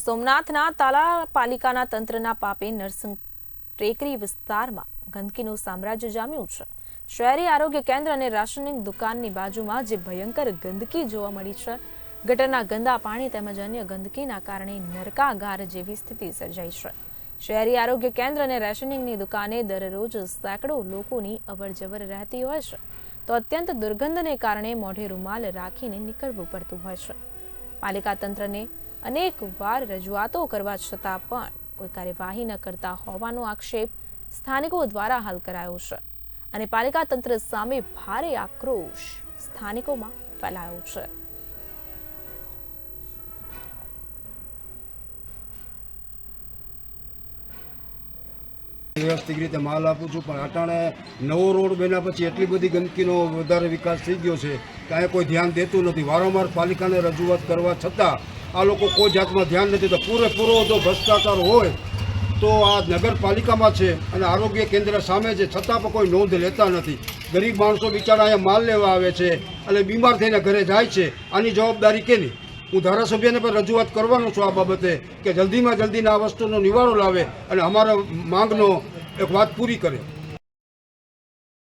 સોમનાથના તાલા પાલિકાના તંત્રના પાપે નરસિંહ ટેકરી વિસ્તારમાં ગંદકીનું સામ્રાજ્ય જામ્યું છે. શહેરી આરોગ્ય કેન્દ્ર અને રાશનિંગ દુકાનની બાજુમાં જે ભયંકર ગંદકી જોવા મળી છે, ગટરના ગંદા પાણી તેમજ અન્ય ગંદકીના કારણે નરકાગાર જેવી સ્થિતિ સર્જાઈ છે. શહેરી આરોગ્ય કેન્દ્ર અને રેશનિંગની દુકાને દરરોજ સેંકડો લોકોની અવરજવર રહેતી હોય છે. તો અત્યંત દુર્ગંધને કારણે મોઢે રૂમાલ રાખીને નીકળવું પડતું હોય છે. પાલિકા તંત્રને અનેક વાર રજૂઆતો કરવા છતાં પણ કોઈ કાર્યવાહી ન કરતા હોવાનો આક્ષેપ સ્થાનિકો દ્વારા હાલ કરાયો છે અને પાલિકા તંત્ર સામે ભારે આક્રોશ સ્થાનિકોમાં ફેલાયો છે. વ્યવસ્થિત રીતે માલ આપું છું, પણ અટાણે નવો રોડ બન્યા પછી એટલી બધી ગંદકીનો વધારે વિકાસ થઈ ગયો છે. કે અહીંયા કોઈ ધ્યાન દેતું નથી. વારંવાર પાલિકાને રજૂઆત કરવા છતાં આ લોકો કોઈ જાતમાં ધ્યાન નથી તો પૂરેપૂરો જો ભ્રષ્ટાચાર હોય તો આ નગરપાલિકામાં છે અને આરોગ્ય કેન્દ્ર સામે છે. છતાં પણ કોઈ નોંધ લેતા નથી. ગરીબ માણસો બિચારા અહીંયા માલ લેવા આવે છે અને બીમાર થઈને ઘરે જાય છે. આની જવાબદારી કેની હું ધારાસભ્યને પણ રજૂઆત કરવાનો છું આ બાબતે કે જલ્દીમાં જલ્દીને આ વસ્તુનો નિવારો લાવે અને અમારા માંગનો એક વાત પૂરી કરે.